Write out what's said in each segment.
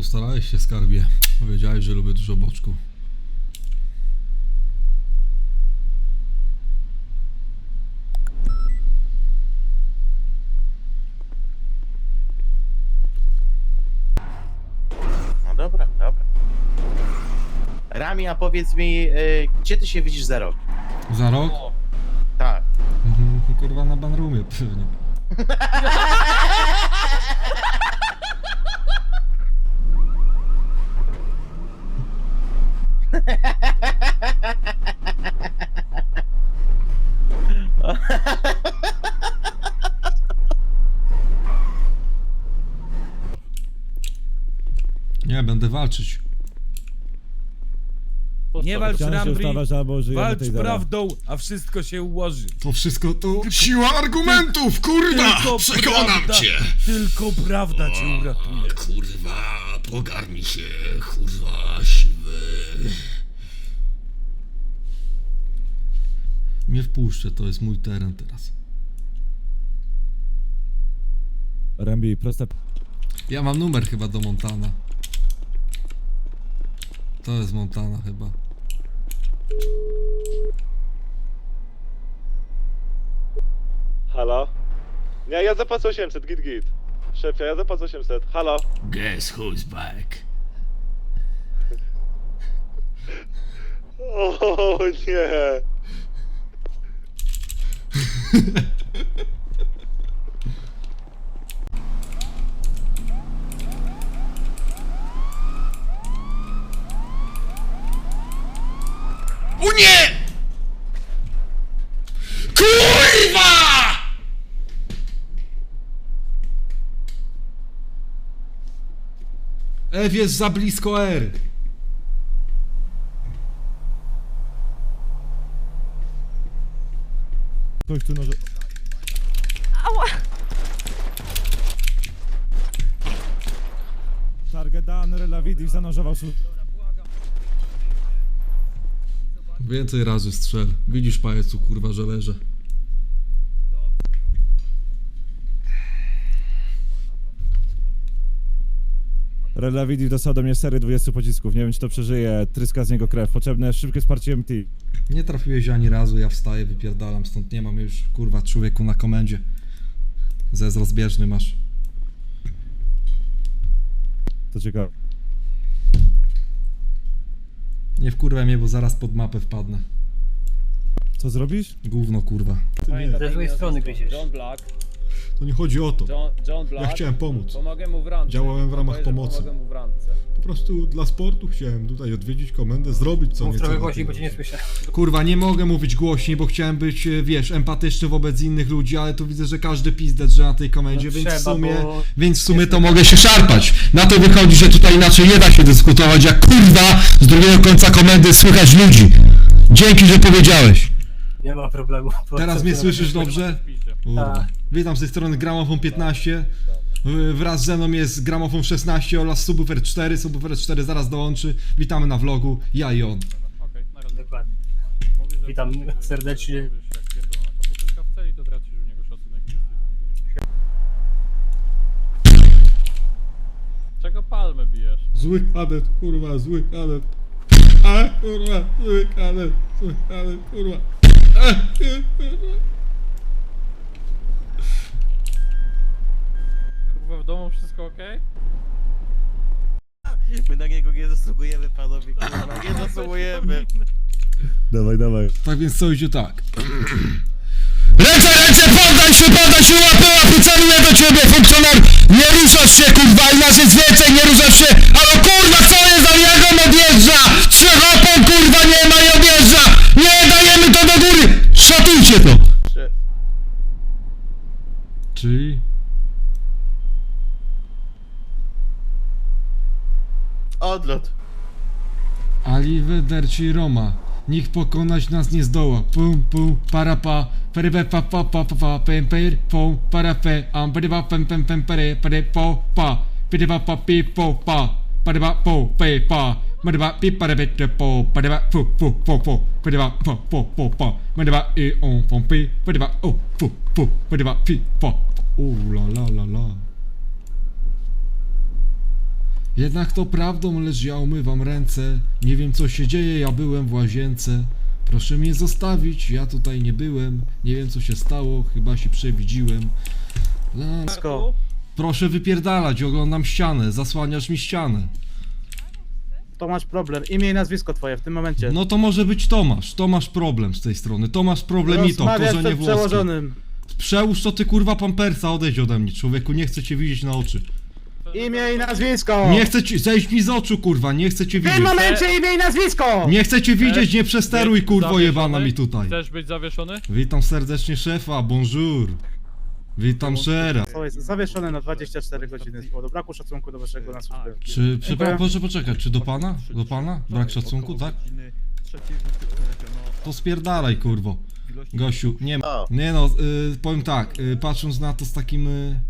Postarałeś się, skarbie. Wiedziałeś, że lubię dużo boczku. No dobra, dobra. Rami, a powiedz mi, y, gdzie ty się widzisz za rok? Za rok? Tak. Mhm, Kurwa na banrumie pewnie. Nie, będę walczyć. Nie walcz Wciąż się Rambri, ustawasz albo żyjemy walcz tej prawdą, a wszystko się ułoży. To wszystko to siła argumentów, kurwa! Tylko Przekonam prawda, cię! Tylko prawda cię uratuje. Kurwa, pogarmi się, kurwa, siwy. Nie wpuszczę, to jest mój teren teraz. Rambi, proste Ja mam numer chyba do Montana. To jest Montana chyba. Halo? Nie, ja zapłacę 800, git git. Szefie, ja zapłacę 800. Halo? Guess who's back? O nie. O nie! Kurwa! F jest za blisko R. Ktoś tu noże... Target down, Relavidi zanurzował su... Więcej razy strzel. Widzisz pajecu, kurwa, że leżę. Relavidi dostał do mnie sery 20 pocisków. Nie wiem, czy to przeżyje. Tryska z niego krew. Potrzebne szybkie wsparcie MT. Nie trafiłeś ani razu, ja wstaję, wypierdalam, stąd nie mam już, kurwa, człowieku na komendzie. Zez rozbieżny masz. To ciekawe. Nie wkurwaj mnie, bo zaraz pod mapę wpadnę. Co zrobisz? Gówno, kurwa. Ze złej strony gryziesz. John Black. To nie chodzi o to. John, John Black. Ja chciałem pomóc. Pomogę mu w randce. Działałem w ramach Powiedz, pomocy. Pomogę mu w randce. Po prostu dla sportu chciałem tutaj odwiedzić komendę, zrobić co Mów nieco. trochę głośniej, bo cię nie słyszę. Kurwa, nie mogę mówić głośniej, bo chciałem być, e, wiesz, empatyczny wobec innych ludzi, ale tu widzę, że każdy pizdec, że na tej komendzie, No więc w trzeba, sumie, bo- więc w sumie to mogę się szarpać. Na to wychodzi, że tutaj inaczej nie da się dyskutować, jak kurwa z drugiego końca komendy słychać ludzi. Dzięki, że powiedziałeś. Nie ma problemu. Teraz mnie to- słyszysz dobrze? Tak. Witam z tej strony Gramofon 15. W- Wraz ze mną jest Gramofon 16 oraz Subwoofer 4. Subwoofer 4 zaraz dołączy. Witamy na vlogu, ja i on. Dokładnie. Witam serdecznie. Czego palmę bijesz? Zły kadet, kurwa, zły kadet. A, kurwa, zły kadet, zły kadet, kurwa. Kurwa. W domu wszystko okej? My na niego nie zasługujemy, panowie. Kurwa, nie zasługujemy. Dawaj, dawaj. Tak więc co idzie tak. Ręce, ręce, poddaj się, poddaj się, łapy, łapy, celuję do ciebie, funkcjoner! Nie ruszasz się, kurwa, i nas jest więcej, nie ruszasz się! Ale kurwa, co jest za jak on odjeżdża? Trzech opon, kurwa, nie ma i odjeżdża! Nie, dajemy to do Szatujcie to! Czy- Czyli? Odlot. Arrivederci Roma. Nikt pokonać nas nie zdoła. Pum pum para pa. Pere pe pa pa pa pa pa pem per po para fe am pere pa pem pem pem pere pere po pa. Pere pa pi po pa. Pere pa po pe pa. Pere pa pi pare pe te po. Pere pa fu fu fu fu. Pere pa po po po pa. Pere pa e on fon pi. Pere pa o fu fu. Pere pa pi pa. Oh la la la la. Jednak to prawdą, lecz ja umywam ręce. Nie wiem co się dzieje, ja byłem w łazience. Proszę mnie zostawić, ja tutaj nie byłem. Nie wiem co się stało, chyba się przewidziłem. La... Proszę wypierdalać, oglądam ścianę, zasłaniasz mi ścianę. To masz problem. Imię i nazwisko twoje w tym momencie. No to może być Tomasz, Tomasz problem z tej strony. Tomasz problemito, to Rozmawiasz że nie przed włoski. przełożonym. Przełóż to ty kurwa pampersa, odejdź ode mnie, człowieku, nie chcę cię widzieć na oczy. Imię i nazwisko! Nie chcę ci, zejdź mi z oczu kurwa, nie chcę cię W tym widzieć. momencie imię i nazwisko! Nie chcę cię widzieć, nie przesteruj kurwo zawieszony? jebana mi tutaj. Chcesz być zawieszony? Witam serdecznie szefa, bonjour. Witam szera. To jest zawieszone na 24 godziny z powodu braku szacunku do waszego na służbę. Czy, przepraszam, proszę poczekać, czy do pana? Do pana? Brak szacunku, tak? To spierdalaj kurwo. Gościu, nie ma. Nie no, y, powiem tak, y, patrząc na to z takim... Y,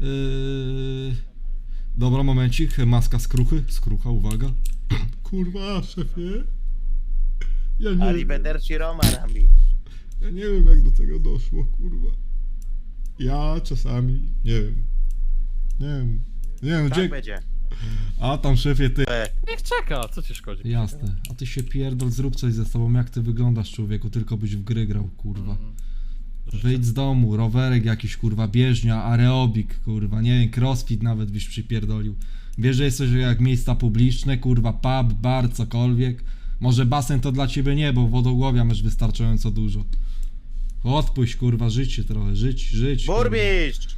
y, dobra, momencik, maska skruchy, skrucha, uwaga. Kurwa, szefie. Ja nie, wiem, Arrivederci Roma, Rami. ja nie wiem jak do tego doszło, kurwa. Ja czasami, nie wiem. Nie wiem. Nie wiem, Tak gdzie... będzie. A tam szefie, ty... E, Niech czeka, co ci szkodzi? Jasne, a ty się pierdol, zrób coś ze sobą, jak ty wyglądasz człowieku, tylko byś w gry grał, kurwa. Wyjdź z domu, rowerek jakiś, kurwa, bieżnia, aerobik, kurwa, nie wiem, crossfit nawet byś przypierdolił. Wiesz, że jesteś jak miejsca publiczne, kurwa, pub, bar, cokolwiek. Może basen to dla ciebie nie, bo wodogłowia masz wystarczająco dużo. Odpuść, kurwa, życie trochę, żyć, żyć. kurwa. Burmistrz!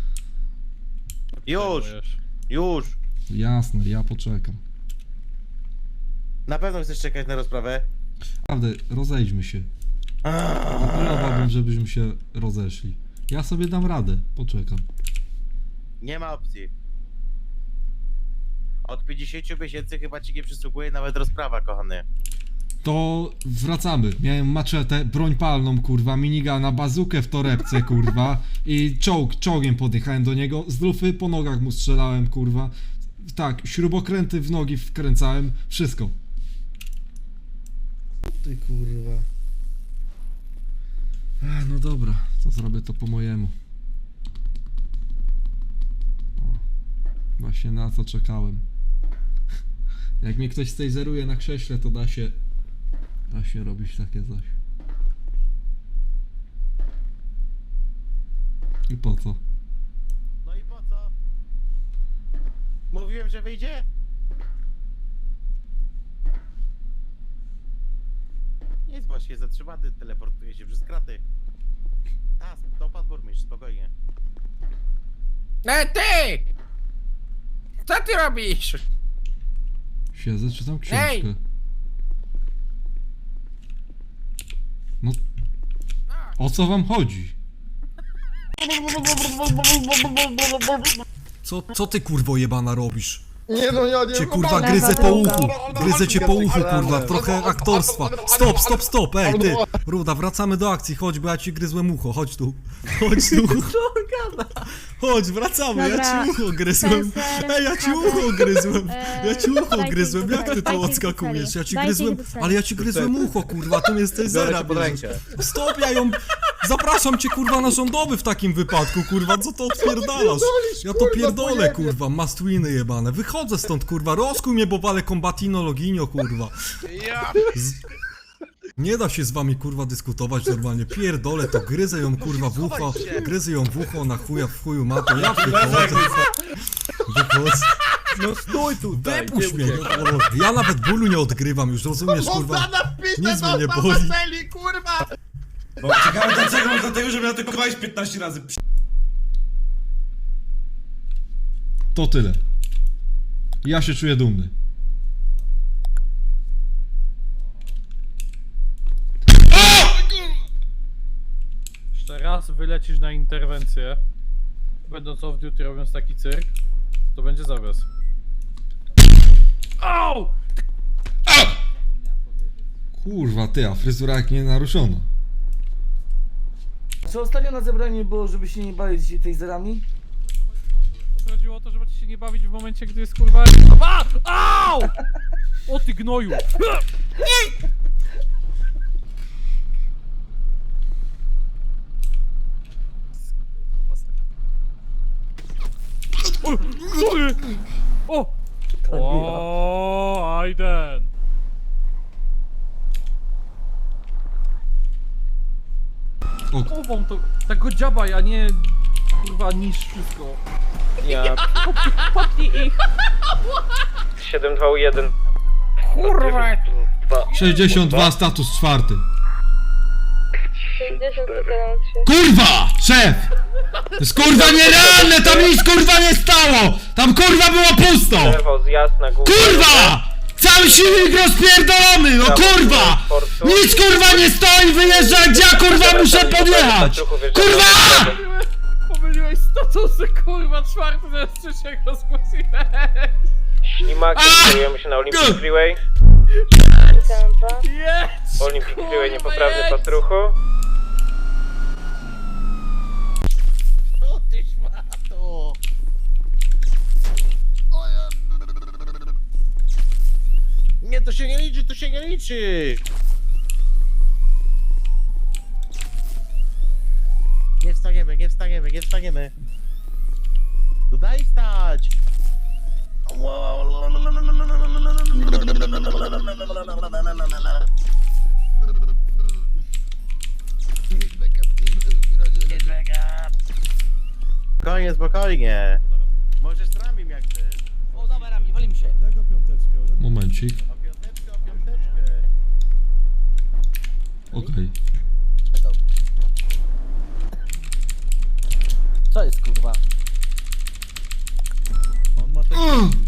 Już, już. Jasne, ja poczekam. Na pewno chcesz czekać na rozprawę? Naprawdę, rozejdźmy się. Apelowałbym, żebyśmy się rozeszli. Ja sobie dam radę, poczekam. Nie ma opcji. Od 50 miesięcy chyba ci nie przysługuje nawet rozprawa, kochany. To wracamy. Miałem maczetę, broń palną, kurwa, minigana, bazukę w torebce, kurwa i czołg, czołgiem podjechałem do niego, z lufy po nogach mu strzelałem, kurwa. Tak, śrubokręty w nogi wkręcałem, wszystko. Ty kurwa. A, no dobra, to zrobię to po mojemu. O, właśnie na to czekałem. Jak mnie ktoś stejzeruje na krześle, to da się Się robić takie coś. I po co? No i po co? Mówiłem, że wyjdzie? Jest właśnie zatrzymany, teleportuje się przez kraty. A, to pan burmistrz, spokojnie. E, ty! Co ty robisz? Siedzę, czytam książkę. Ej! No. O co wam chodzi? Co, co ty kurwo jebana robisz? Nie no, ja nie Cię kurwa gryzę po uchu, gryzę cię po uchu kurwa, trochę aktorstwa. Stop, stop, stop, ej ty! Ruda, wracamy do akcji, chodź, bo ja ci gryzłem ucho, chodź tu. Chodź tu. Chodź, wracamy, ja Dobra. ci ucho gryzłem. Spencer, Ej, ja ci ucho gryzłem. Ja ci ucho dajcie gryzłem, ich jak ty to odskakujesz? Ja ci dajcie ich gryzłem, do celi. ale ja ci gryzłem ucho kurwa, tu jesteś zera bierzesz. Stop, ja ją... Zapraszam cię kurwa na rządowy w takim wypadku, kurwa, co to odpierdalasz? Ja to pierdolę, kurwa, mastwiny jebane. Wychodzę stąd, kurwa, rozkuj mnie, bo walę combatino loginio, kurwa. Z... Nie da się z wami, kurwa, dyskutować normalnie. Pierdolę to, gryzę ją, kurwa, w ucho, gryzę ją w ucho, na chuja, w chuju ma to, ja wychodzę. Wychodzę. No stój tutaj! Wypuść mnie, no, ja nawet bólu nie odgrywam już, rozumiesz, kurwa? Nic mnie nie boli. Bo ciekawe dlaczego, no dlatego, że mnie atakowałeś 15 razy. To tyle. Ja się czuję dumny. Jeszcze raz wylecisz na interwencję, będąc off duty robiąc taki cyrk, to będzie zawias. Au! Kurwa, ty, a fryzura jak nie naruszona. Czy ostatnio na zebraniu było, żeby się nie bawić tej zerami? Chodziło o to, żeby ci się nie bawić w momencie, gdy jest kurwa... A! Au! O ty gnoju! O! O, Aiden! O. Głową to, tego dziabaj, a nie kurwa niż wszystko. Ja. Popnij ich! 721. Kurwa! 62, status czwarty. 60 Kurwa! Szef! To jest kurwa nierealne, tam nic kurwa nie stało! Tam kurwa było pusto! Lewo, zjazd na górę. Kurwa! Cały silnik rozpierdolony, no kurwa! Nic kurwa nie stoi, wyjeżdża, gdzie ja kurwa muszę podjechać! Kurwa! Pomyliłeś statusy, kurwa, czwarty zamiast trzeciego zgłosiłeś! Ślimaki, A! kierujemy się na Olympic! Freeway. Olympic Freeway, niepoprawny jedź! pas ruchu. O ty szmato! O ja- Nie, to się nie liczy, to się nie liczy! Nie wstaniemy, nie wstaniemy, nie wstaniemy. No daj stać! Spokojnie, spokojnie. Możesz ramię jak chcesz. O, dawaj rami, walimy się. Momencik, O piąteczkę, o piąteczkę. Okej. Co jest kurwa? On ma taki...